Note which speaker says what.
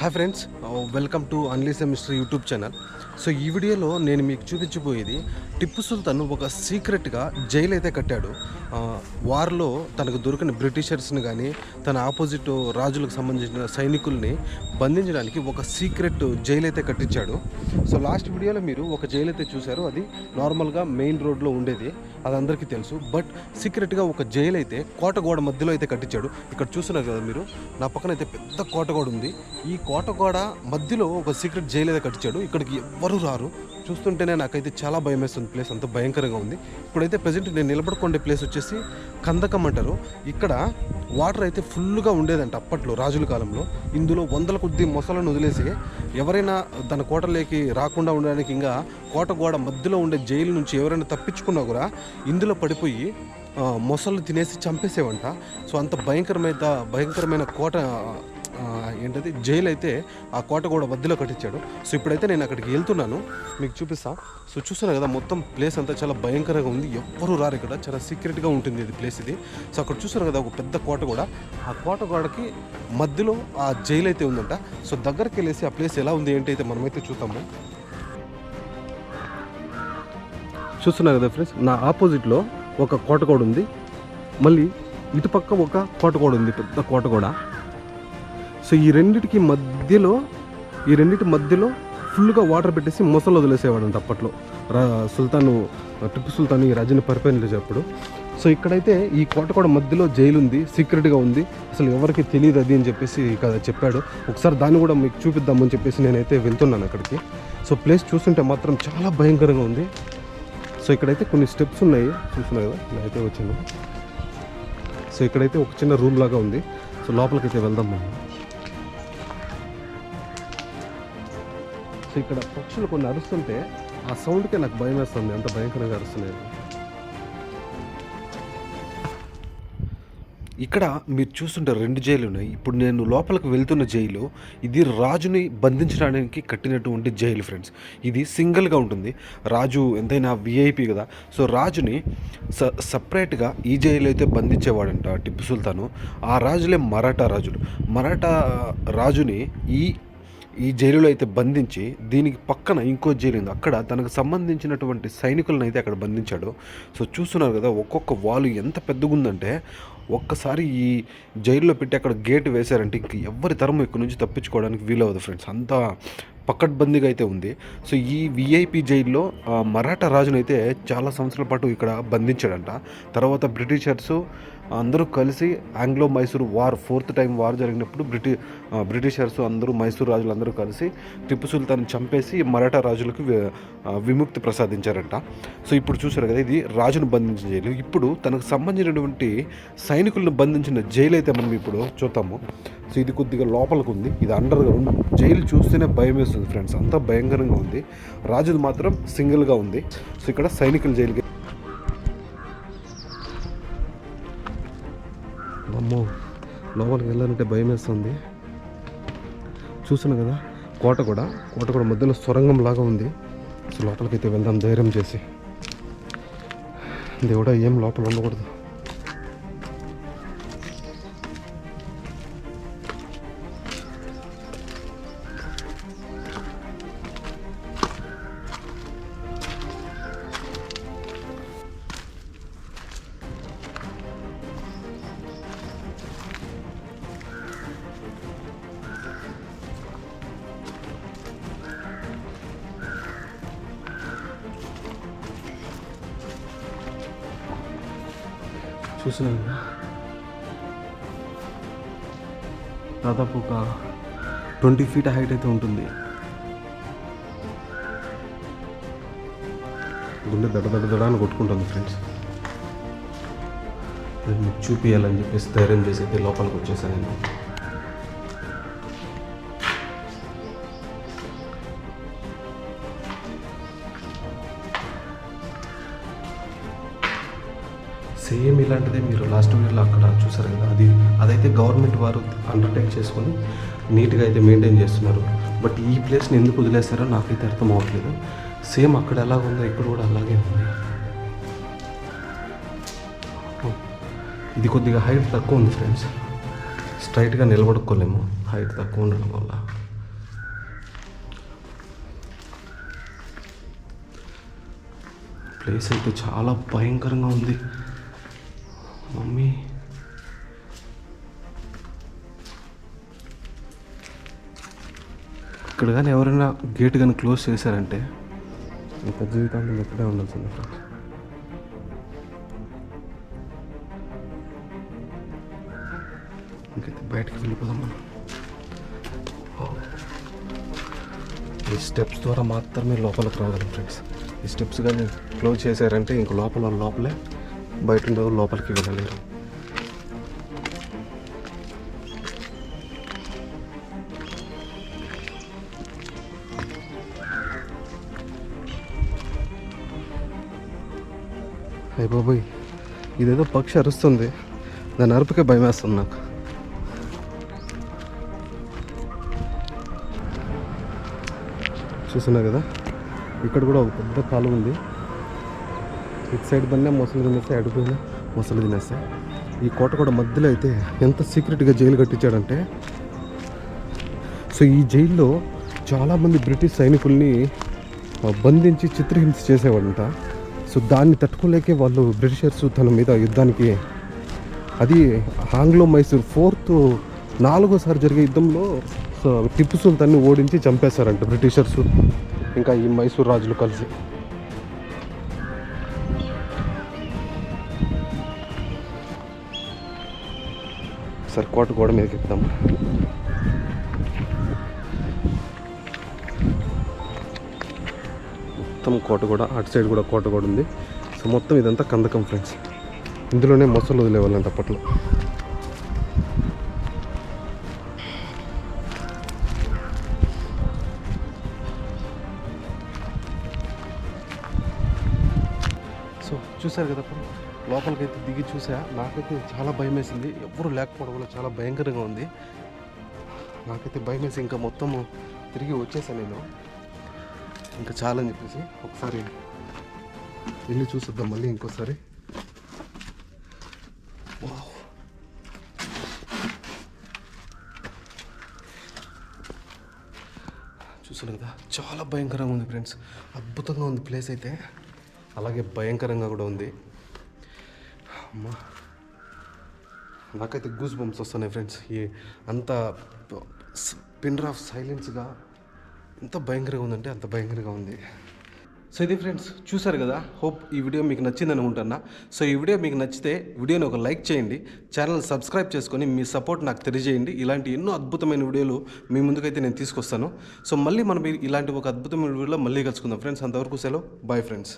Speaker 1: Hi friends welcome to అన్లీస్ mister YouTube channel so ఈ వీడియోలో నేను మీకు చూపించబోయేది టిప్పు సుల్తాన్ ఒక సీక్రెట్గా జైలు అయితే కట్టాడు. ఆ, వార్లో తనకు దొరికిన బ్రిటిషర్స్ని కానీ తన ఆపోజిట్ రాజులకు సంబంధించిన సైనికుల్ని బంధించడానికి ఒక సీక్రెట్ జైలు అయితే కట్టించాడు. సో లాస్ట్ వీడియోలో మీరు ఒక జైలు అయితే చూశారు అది నార్మల్గా మెయిన్ రోడ్లో ఉండేది అది అందరికీ తెలుసు. బట్ సీక్రెట్గా ఒక జైలు అయితే కోటగోడ మధ్యలో అయితే కట్టించాడు. ఇక్కడ చూస్తున్నారు కదా మీరు నా పక్కన అయితే పెద్ద కోటగోడ ఉంది. ఈ కోట గోడ మధ్యలో ఒక సీక్రెట్ జైలు అయితే కట్టించాడు. ఇక్కడికి ఎవ్వరు రారు. చూస్తుంటేనే నాకైతే చాలా భయం వేస్తుంది ప్లేస్. అంత భయంకరంగా ఉంది. ఇప్పుడైతే ప్రజెంట్ నేను నిలబడుకుండే ప్లేస్ వచ్చేసి కందకం అంటారు. ఇక్కడ వాటర్ అయితే ఫుల్గా ఉండేదంట అప్పట్లో రాజుల కాలంలో. ఇందులో వందల కొద్ది మొసలను వదిలేసి ఎవరైనా తన కోటలోకి రాకుండా ఉండడానికి ఇంకా కోట గోడ మధ్యలో ఉండే జైలు నుంచి ఎవరైనా తప్పించుకున్నా కూడా ఇందులో పడిపోయి మొసళ్ళు తినేసి చంపేసేవంట. సో అంత భయంకరమైన భయంకరమైన కోట ఏంటది? జైలు అయితే ఆ కోట కూడా మధ్యలో కట్టించాడు. సో ఇప్పుడైతే నేను అక్కడికి వెళ్తున్నాను. మీకు చూపిస్తా. సో చూస్తున్నా కదా మొత్తం ప్లేస్ అంతా చాలా భయంకరంగా ఉంది. ఎవ్వరు రారు ఇక్కడ. చాలా సీక్రెట్గా ఉంటుంది ఇది ప్లేస్ ఇది. సో అక్కడ చూస్తున్నారు కదా ఒక పెద్ద కోట కూడా ఆ కోట గోడకి మధ్యలో ఆ జైలు అయితే ఉందంట. సో దగ్గరికి వెళ్ళేసి ఆ ప్లేస్ ఎలా ఉంది ఏంటి అయితే మనమైతే చూద్దాము. చూస్తున్నారు కదా ఫ్రెండ్స్ నా ఆపోజిట్లో ఒక కోటగోడ ఉంది. మళ్ళీ ఇటుపక్క ఒక కోటగోడ ఉంది పెద్ద కోట కూడా సో ఈ రెండిటికి మధ్యలో ఈ రెండిటి మధ్యలో ఫుల్గా వాటర్ పెట్టేసి మొసలు వదిలేసేవాడంట అప్పట్లో. రా సుల్తాను టిప్పు సుల్తాన్ ఈ రాజుని పరిపాలించేటప్పుడు సో ఇక్కడైతే ఈ కోట కూడా మధ్యలో జైలు ఉంది సీక్రెట్గా ఉంది. అసలు ఎవరికి తెలియదు అది అని చెప్పేసి చెప్పాడు. ఒకసారి దాన్ని కూడా మీకు చూపిద్దామని చెప్పేసి నేనైతే వెళ్తున్నాను అక్కడికి. సో ప్లేస్ చూస్తుంటే మాత్రం చాలా భయంకరంగా ఉంది. సో ఇక్కడైతే కొన్ని స్టెప్స్ ఉన్నాయి. చూస్తున్నా కదా? నేనైతే వచ్చాను. సో ఇక్కడైతే ఒక చిన్న రూమ్ లాగా ఉంది. సో లోపలికైతే వెళ్దాం మనం. సో ఇక్కడ పక్షులు కొన్ని అరుస్తుంటే ఆ సౌండ్కే నాకు భయం వేస్తుంది అంత భయంకరంగా అరుస్తున్నాయి. ఇక్కడ మీరు చూస్తుంటే రెండు జైలు ఉన్నాయి. ఇప్పుడు నేను లోపలికి వెళ్తున్న జైలు ఇది రాజుని బంధించడానికి కట్టినటువంటి జైలు ఫ్రెండ్స్. ఇది సింగిల్గా ఉంటుంది. రాజు ఎంతైనా విఐపి కదా. సో రాజుని స సపరేట్గా ఈ జైలు అయితే బంధించేవాడంట టిప్పు సుల్తాను. ఆ రాజులే మరాఠా రాజులు. మరాఠా రాజుని ఈ ఈ జైలులో అయితే బంధించి దీనికి పక్కన ఇంకో జైలు ఉంది. అక్కడ తనకు సంబంధించినటువంటి సైనికులను అయితే అక్కడ బంధించాడు. సో చూస్తున్నారు కదా ఒక్కొక్క వాలు ఎంత పెద్దగుందంటే ఒక్కసారి ఈ జైల్లో పెట్టి అక్కడ గేట్ వేశారంటే ఇంక ఎవరి తరం ఇక్కడ నుంచి తప్పించుకోవడానికి వీలవదు ఫ్రెండ్స్ అంతా పక్కడ్బందీగా అయితే ఉంది. సో ఈ విఐపి జైల్లో మరాఠా రాజునైతే చాలా సంవత్సరాల పాటు ఇక్కడ బంధించాడంట. తర్వాత బ్రిటిషర్స్ అందరూ కలిసి Anglo Mysore war fourth time war జరిగినప్పుడు బ్రిటి బ్రిటిషర్స్ అందరూ మైసూర్ రాజులు అందరూ కలిసి టిప్పు సుల్తాన్ చంపేసి మరాఠా రాజులకు విముక్తి ప్రసాదించారంట. సో ఇప్పుడు చూసారు కదా ఇది రాజును బంధించిన జైలు. ఇప్పుడు తనకు సంబంధించినటువంటి సైనికులను బంధించిన జైలు అయితే మనం ఇప్పుడు చూద్దాము. సో ఇది కొద్దిగా లోపలికి ఉంది ఇది అండర్ గ్రౌండ్ జైలు చూస్తేనే భయం వేస్తుంది ఫ్రెండ్స్ అంతా భయంకరంగా ఉంది. రాజుది మాత్రం సింగిల్గా ఉంది. సో ఇక్కడ సైనికుల జైలుకి అమ్మో లోపలికి వెళ్ళాలంటే భయం వేస్తుంది చూసాను కదా కోట కూడా. కోట కూడా మధ్యలో సొరంగం లాగా ఉంది. సో లోపలికైతే వెళ్దాం ధైర్యం చేసి. దేవుడా ఏం లోపల ఉండకూడదు. చూసినాను దాదాపు ఒక ట్వంటీ ఫీట్ హైట్ అయితే ఉంటుంది. గుండె దడ దడ దడ అని కొట్టుకుంటుంది ఫ్రెండ్స్. మీకు చూపించాలని చెప్పేసి ధైర్యం చేసి అయితే లోపలికి వచ్చేసాను నేను. సేమ్ ఇలాంటిదే మీరు లాస్ట్ ఇయర్లో అక్కడ చూసారు కదా అది అదైతే గవర్నమెంట్ వారు అండర్టేక్ చేసుకొని నీట్గా అయితే మెయింటైన్ చేస్తున్నారు. బట్ ఈ ప్లేస్ని ఎందుకు వదిలేస్తారో నాకైతే అర్థం అవ్వట్లేదు. సేమ్ అక్కడ ఎలా ఉందో ఇక్కడ కూడా అలాగే ఉంది. Hmm. ఇది కొద్దిగా హైట్ తక్కువ ఉంది ఫ్రెండ్స్ స్ట్రైట్గా నిలబడుకోలేము. హైట్ తక్కువ ఉండడం వల్ల. ప్లేస్ అయితే చాలా భయంకరంగా ఉంది. మమ్మీ. ఇక్కడ కానీ ఎవరైనా గేట్ కానీ క్లోజ్ చేశారంటే ఇంత జీవితాంతం ఇక్కడే ఉండాల్సింది ఫ్రెండ్స్ ఇంకైతే బయటకు వెళ్ళిపోదాం మనం. ఈ స్టెప్స్ ద్వారా మాత్రమే లోపలికి రాగలం ఫ్రెండ్స్ ఈ స్టెప్స్ కానీ క్లోజ్ చేశారంటే ఇంక లోపల లోపలే బయట ఉండే లోపలికి వెళ్ళలేరు. అయ్య బాబోయ్ ఇదేదో పక్షి అరుస్తుంది. దాని అరుపుకే భయం వేస్తుంది నాకు. చూస్తున్నా కదా ఇక్కడ కూడా ఒక పెద్ద కాలువ ఉంది. ఇటు సైడ్ పడినా మొసలు తినేస్తాయి అటు పోయినా మొసలు తినేస్తాయి ఈ కోట కూడా మధ్యలో అయితే ఎంత సీక్రెట్గా జైలు కట్టించాడంటే సో ఈ జైల్లో చాలామంది బ్రిటిష్ సైనికుల్ని బంధించి చిత్రహింస చేసేవాడంట సో దాన్ని తట్టుకోలేకే వాళ్ళు బ్రిటిషర్స్ తన మీద యుద్ధానికి అది ఆంగ్లో మైసూర్ ఫోర్త్ నాలుగోసారి జరిగే యుద్ధంలో సో టిప్పు సుల్తాన్ని ఓడించి చంపేశారంట బ్రిటిషర్స్. ఇంకా ఈ మైసూర్ రాజులు కలిసి. సరే కోట గోడ మీదకి ఎక్కుదాం. మొత్తం కోట కూడా అటు సైడ్ కూడా కోట కూడా ఉంది. సో మొత్తం ఇదంతా కందకం ఫ్రెండ్స్. ఇందులోనే మొసలు వదిలేవాళ్ళంట అప్పట్లో. సో చూసారు కదా లోపలికి అయితే దిగి చూసా నాకైతే చాలా భయం వేసింది ఎవరు లేకపోవడం వల్ల చాలా భయంకరంగా ఉంది. నాకైతే భయం వేసి ఇంకా మొత్తం తిరిగి వచ్చేసాను నేను. ఇంకా చాలని చెప్పేసి ఒకసారి వెళ్ళి చూసొద్దాం మళ్ళీ ఇంకోసారి. వావ్. చూసాను కదా చాలా భయంకరంగా ఉంది ఫ్రెండ్స్. అద్భుతంగా ఉంది ప్లేస్ అయితే. అలాగే భయంకరంగా కూడా ఉంది. అమ్మా. నాకైతే గూస్ బంప్స్ వస్తున్నాయి ఫ్రెండ్స్ ఈ అంత పిన్ ఆఫ్ సైలెన్స్గా ఎంత భయంకరంగా ఉందంటే అంత భయంకరంగా ఉంది. సో ఇది ఫ్రెండ్స్ చూసారు కదా? హోప్ ఈ వీడియో మీకు నచ్చింది అనుకుంటున్నా సో ఈ వీడియో మీకు నచ్చితే వీడియోని ఒక లైక్ చేయండి. ఛానల్ సబ్స్క్రైబ్ చేసుకొని మీ సపోర్ట్ నాకు తెలియజేయండి. ఇలాంటి ఎన్నో అద్భుతమైన వీడియోలు మీ ముందుకైతే నేను తీసుకొస్తాను. సో మళ్ళీ మనం ఇలాంటి ఒక అద్భుతమైన వీడియోలో మళ్ళీ కలుసుకుందాం. ఫ్రెండ్స్ అంతవరకు సెలవు. Bye friends